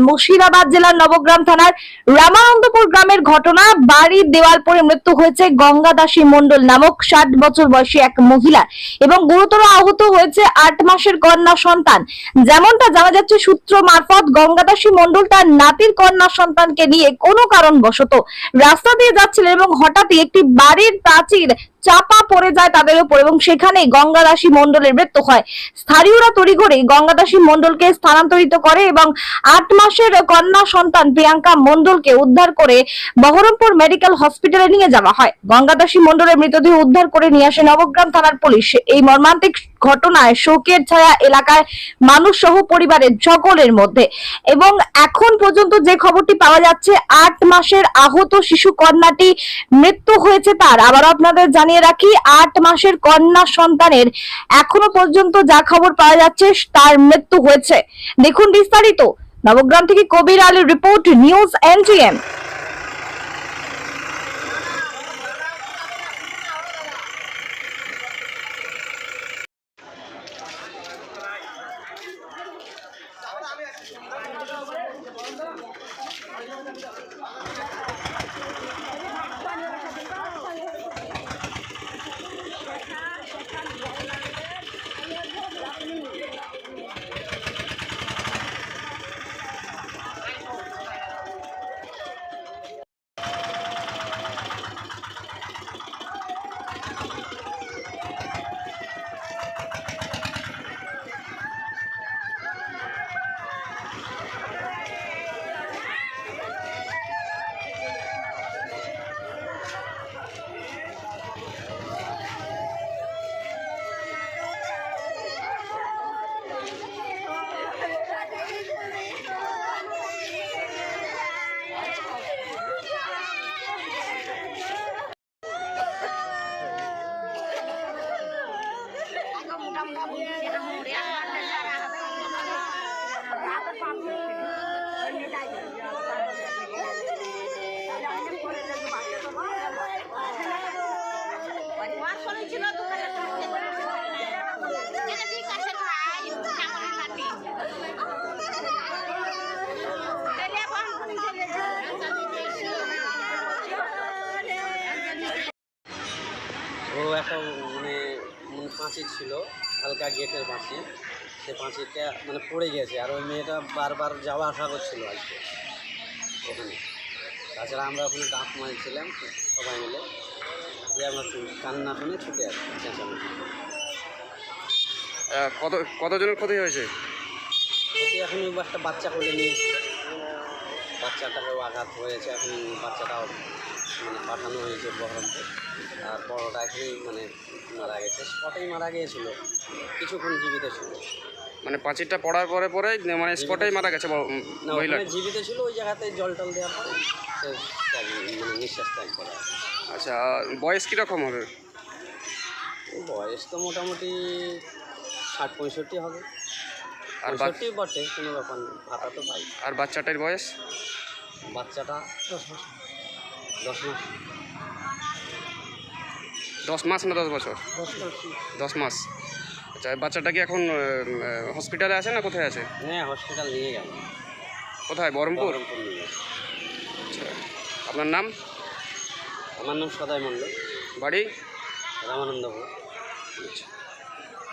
মুর্শিদাবাদ জেলার নবগ্রাম থানার রামানন্দপুর গ্রামের ঘটনা। বাড়ির দেওয়াল পড়ে মৃত্যু হয়েছে গঙ্গাদাসী মণ্ডল নামক ষাট বছর বয়সী এক মহিলা এবং গুরুতর আহত হয়েছে আট মাসের কন্যা সন্তান। যেমনটা জানা যাচ্ছে সূত্র মারফত গঙ্গাদাসী মণ্ডল তার নাতির কন্যা সন্তানকে নিয়ে কোনো কারণবশত রাস্তা দিয়ে যাচ্ছিলেন এবং হঠাৎই একটি বাড়ির প্রাচীর চাপা পড়ে যায় তাদের উপর এবং সেখানে গঙ্গাদাসী মণ্ডলের মৃত্যু হয়। স্থানীয়রা তড়িঘড়ি গঙ্গাদাসী মণ্ডলকে স্থানান্তরিত করে এবং আট মাসের কন্যা সন্তান প্রিয়াঙ্কা মণ্ডলকে উদ্ধার করে বহরমপুর মেডিকেল হসপিটালে নিয়ে যাওয়া হয়। গঙ্গাদাসী মণ্ডলের মৃতদেহ উদ্ধার করে নিয়ে আসে নবগ্রাম থানার পুলিশ। এই মর্মান্তিক ঘটনায় শোকের ছায়া এলাকায় মানুষ সহ পরিবারের সকলের মধ্যে। এবং এখন পর্যন্ত যে খবরটি পাওয়া যাচ্ছে, আট মাসের আহত শিশু কন্যাটি মৃত্যু হয়েছে তার। আবার আপনাদের জানিয়ে রাখি, আট মাসের কন্যা সন্তানের এখনও পর্যন্ত যা খবর পাওয়া যাচ্ছে তার মৃত্যু হয়েছে। দেখুন বিস্তারিত। নবগ্রাম থেকে কবির আলীর রিপোর্ট, নিউজ এনটিএম ও একটা মানে মানে ছিল, হালকা গেটের পাঁচিল। সে পাঁচিলটা মানে পড়ে গেছে, আর ওই মেয়েটা বারবার যাওয়া আসা করছিল আজকে। ওখানে। তাছাড়া আমরা ওখানে ডাক মারছিলাম, সবাই মিলে। আমরা কান্না শুনে ছুটে আসি চেঁচামেচি কত কতজনের ক্ষতি হয়েছে? ওকে এখন ওই একটা বাচ্চা কোলে নিয়েছিল বাচ্চাটাকেও আঘাত হয়েছে এখন বাচ্চাটাও মানে পাঠানো হয়েছে বহরমপুর। আর বড়টা এখানেই মানে মারা গেছে স্পটেই মারা গিয়েছিল। কিছুক্ষণ জীবিত ছিল। মানে পাঁচিরটা পড়ার পরে পরে মানে স্পটেই মারা গেছে মহিলা জীবিত ছিল ওই জায়গাতে জল টল দেওয়ার পরে মানে নিঃশ্বাস ত্যাগ করে। আচ্ছা বয়স কীরকম হবে? বয়স তো মোটামুটি ষাট পঁয়ষট্টি হবে। আর বাচ- পঁয়ষট্টি বটে কোনো ব্যাপার নেই ভাতা তো পাই। আর বাচ্চাটার বয়স? বাচ্চাটা দশ মাস। দশ মাস। দশ মাস না দশ বছর? দশ মাস। আচ্ছা বাচ্চাটা কি এখন হসপিটালে আছে না কোথায় আছে? হ্যাঁ হসপিটাল নিয়ে গেল। কোথায়? বহরমপুর? আচ্ছা আপনার নাম? আমার নাম সদয় মণ্ডল। বাড়ি? রামানন্দপুর আচ্ছা।